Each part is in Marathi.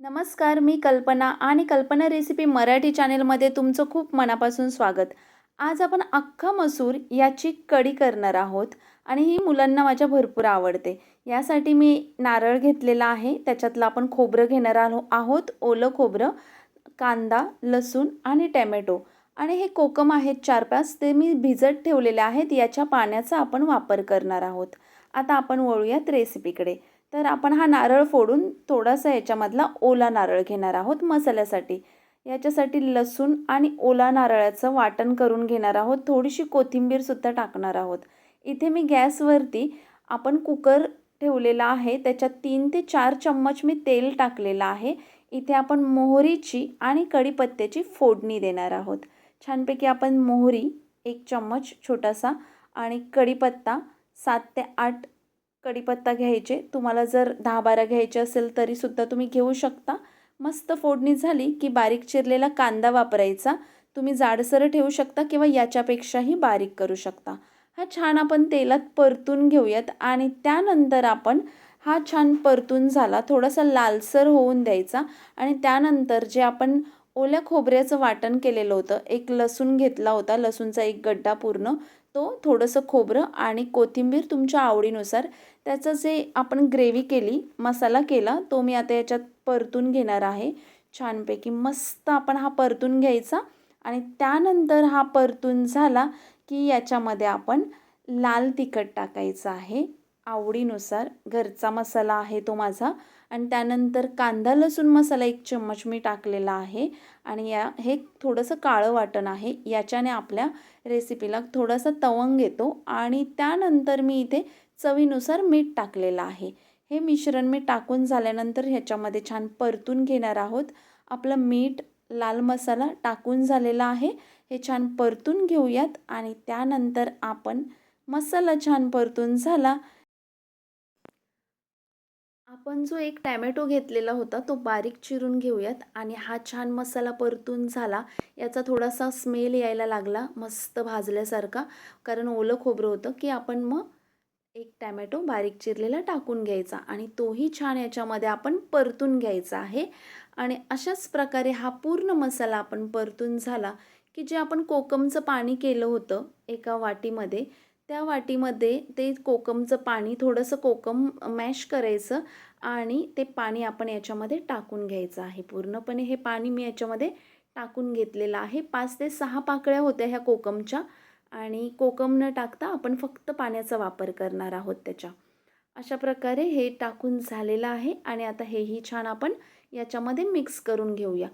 नमस्कार मी कल्पना आणि कल्पना रेसिपी मराठी चॅनेलमध्ये तुमचं खूप मनापासून स्वागत. आज आपण अख्खा मसूर याची कढी करणार आहोत आणि ही मुलांना माझ्या भरपूर आवडते. यासाठी मी नारळ घेतलेला आहे त्याच्यातलं आपण खोबरं घेणार आलो आहोत ओलं खोबरं कांदा लसूण आणि टॅमॅटो. आणि हे कोकम आहेत चार पाच ते मी भिजत ठेवलेले आहेत याच्या पाण्याचा आपण वापर करणार आहोत. आता आपण वळूयात रेसिपीकडे. तर आपण हा नारळ फोडून थोडासा याच्यामधला ओला नारळ घेणार आहोत मसाल्यासाठी. याच्यासाठी लसूण आणि ओला नारळाचं वाटण करून घेणार आहोत. थोडीशी कोथिंबीरसुद्धा टाकणार आहोत. इथे मी गॅसवरती आपण कुकर ठेवलेला आहे. त्याच्यात तीन ते चार चम्मच मी तेल टाकलेलं आहे. इथे आपण मोहरीची आणि कढीपत्त्याची फोडणी देणार आहोत. छानपैकी आपण मोहरी एक चम्मच छोटासा आणि कढीपत्ता सात ते आठ कढीपत्ता घ्यायचे. तुम्हाला जर दहा बारा घ्यायचे असेल तरीसुद्धा तुम्ही घेऊ शकता. मस्त फोडणी झाली की बारीक चिरलेला कांदा वापरायचा. तुम्ही जाडसर ठेवू शकता किंवा याच्यापेक्षाही बारीक करू शकता. हा छान आपण तेलात परतून घेऊयात आणि त्यानंतर आपण हा छान परतून झाला थोडासा लालसर होऊन द्यायचा आणि त्यानंतर जे आपण ओल्या खोबऱ्याचं वाटण केलेलं होतं एक लसूण घेतला होता लसूणचा एक गड्डा पूर्ण. तो थोडंसं खोबरं आणि कोथिंबीर तुमच्या आवडीनुसार त्याचं जे आपण ग्रेव्ही केली मसाला केला तो मी आता याच्यात परतून घेणार आहे. छानपैकी मस्त आपण हा परतून घ्यायचा आणि त्यानंतर हा परतून झाला की याच्यामध्ये आपण लाल तिखट टाकायचं आहे. आवडीनुसार घरचा मसाला आहे तो माझा. आणि त्यानंतर कांदा लसूण मसाला एक चम्मच मी टाकलेला आहे. आणि या हे थोडंसं काळं वाटण आहे. याच्याने आपल्या रेसिपीला थोडासा तवंग येतो. आणि त्यानंतर मी इथे चवीनुसार मीठ टाकलेलं आहे. हे मिश्रण मी टाकून झाल्यानंतर ह्याच्यामध्ये छान परतून घेणार आहोत. आपलं मीठ लाल मसाला टाकून झालेला आहे. हे छान परतून घेऊयात. आणि त्यानंतर आपण मसाला छान परतून झाला. आपण जो एक टॅमॅटो घेतलेला होता तो बारीक चिरून घेऊयात. आणि हा छान मसाला परतून झाला. याचा थोडासा स्मेल यायला लागला मस्त भाजल्यासारखा. कारण ओलं खोबरं होतं की आपण मग एक टॅमॅटो बारीक चिरलेला टाकून घ्यायचा. आणि तोही छान याच्यामध्ये आपण परतून घ्यायचा आहे. आणि अशाच प्रकारे हा पूर्ण मसाला आपण परतून झाला की जे आपण कोकमचं पाणी केलं होतं एका वाटीमध्ये त्या वाटीमध्ये ते कोकमचं पाणी थोडंसं कोकम मॅश करायचं. आणि ते पाणी आपण याच्यामध्ये टाकून घ्यायचं आहे. पूर्णपणे हे पाणी मी याच्यामध्ये टाकून घेतलेलं आहे. पाच ते सहा पाकळ्या होत्या ह्या कोकमच्या आणि कोकम न टाकता आपण फक्त पाण्याचा वापर करणार आहोत त्याच्या. अशा प्रकारे हे टाकून झालेलं आहे आणि आता हेही छान आपण याच्यामध्ये मिक्स करून घेऊया.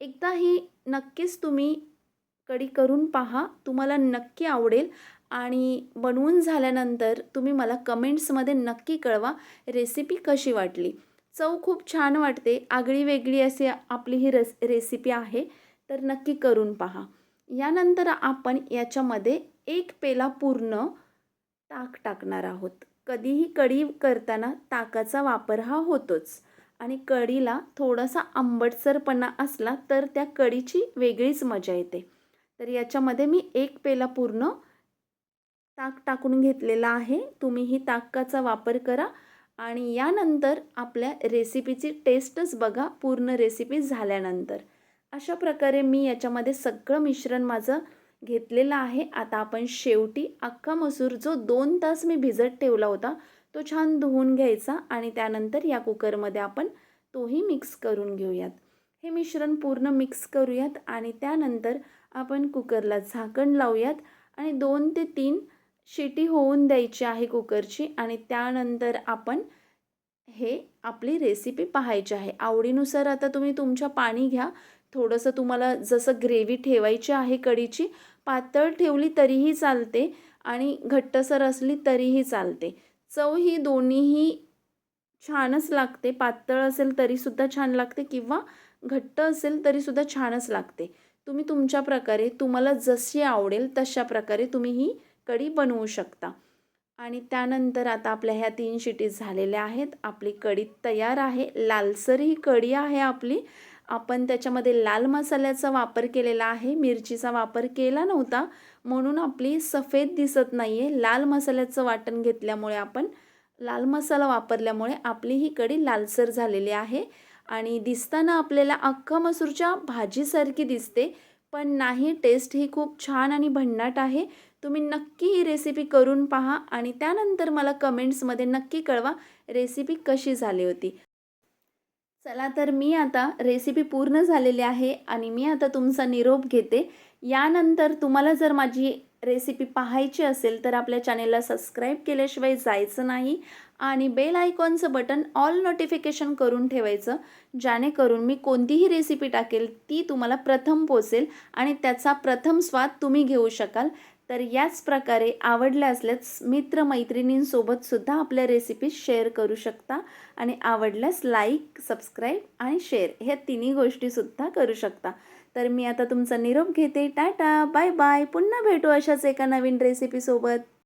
एकदा ही नक्कीच तुम्ही कढी करून पहा. तुम्हाला नक्की आवडेल. आणि बनवून झाल्यानंतर तुम्ही मला कमेंट्समध्ये नक्की कळवा रेसिपी कशी वाटली. चव खूप छान वाटते आगळी वेगळी अशी आपली ही रेस रेसिपी आहे तर नक्की करून पहा. यानंतर आपण याच्यामध्ये एक पेला पूर्ण ताक टाकणार आहोत. कधीही कढी करताना ताकाचा वापर हा होतोच. आणि कढीला थोडासा आंबटसरपणा असला तर त्या कढीची वेगळीच मजा येते. तर याच्यामध्ये मी एक पेला पूर्ण ताक टाकून घेतलेला आहे. तुम्हीही ताकाचा वापर करा आणि यानंतर आपल्या रेसिपीची टेस्टच बघा पूर्ण रेसिपी झाल्यानंतर. अशा प्रकारे मी याच्यामध्ये सगळं मिश्रण माझं घेतलेलं आहे. आता आपण शेवटी अख्खा मसूर जो दोन तास मी भिजत ठेवला होता तो छान धुवून घ्यायचा आणि त्यानंतर या कुकरमध्ये आपण तोही मिक्स करून घेऊयात. हे मिश्रण पूर्ण मिक्स करूयात आणि त्यानंतर आपण कुकरला झाकण लावूयात आणि दोन ते तीन शिटी होऊन द्यायची आहे कुकरची आणि त्यानंतर आपण हे आपली रेसिपी पाहायची आहे. आवडीनुसार आता तुम्ही तुमच्या पाणी घ्या. थोडंसं तुम्हाला जसं ग्रेव्ही ठेवायची आहे कढीची पातळ ठेवली तरीही चालते आणि घट्टसर असली तरीही चालते. चव ही दोन्हीही छानच लागते. पातळ असेल तरीसुद्धा छान लागते किंवा घट्ट असेल तरीसुद्धा छानच लागते. तुम्ही तुमच्या प्रकारे तुम्हाला जशी आवडेल तशा प्रकारे तुम्ही ही कढी बनवू शकता. आणि त्यानंतर आता आपल्या ह्या तीन शिटीज झालेल्या आहेत. आपली कढी तयार आहे. लालसर ही कढी आहे आपली. आपण त्याच्यामध्ये लाल मसाल्याचा वापर केलेला आहे. मिरचीचा वापर केला नव्हता. म्हणून आपली सफेद दिसत नाही आहे लाल मसाल्याचं वाटण घेतल्यामुळे आपण लाल मसाला वापरल्यामुळे आपली ही कढी लालसर झालेली आहे. आणि दिसताना आपल्याला अख्खा मसूरच्या भाजीसारखी दिसते. पण नाही टेस्ट ही खूप छान आणि भन्नाट आहे. तुम्ही नक्की ही रेसिपी करून पहा आणि त्यानंतर मला कमेंट्समध्ये नक्की कळवा रेसिपी कशी झाली होती. चला तर मी आता रेसिपी पूर्ण झालेली आहे आणि मी आता तुमचा निरोप घेते. यानंतर तुम्हाला जर माझी रेसिपी पाहायची असेल तर आपल्या चॅनेलला सबस्क्राईब केल्याशिवाय जायचं नाही आणि बेल आयकॉनचं बटन ऑल नोटिफिकेशन करून ठेवायचं जेणेकरून मी कोणतीही रेसिपी टाकेल ती तुम्हाला प्रथम पोचेल आणि त्याचा प्रथम स्वाद तुम्ही घेऊ शकाल. तर याच प्रकारे आवडल्या असल्यास मित्रमैत्रिणींसोबत सुद्धा आपल्या रेसिपीज शेअर करू शकता. आणि आवडल्यास लाईक सबस्क्राईब आणि शेअर ह्या तिन्ही गोष्टीसुद्धा करू शकता. तर मी आता तुमचा निरोप घेते. टाटा बाय बाय पुन्हा भेटू अशाच एका नवीन रेसिपीसोबत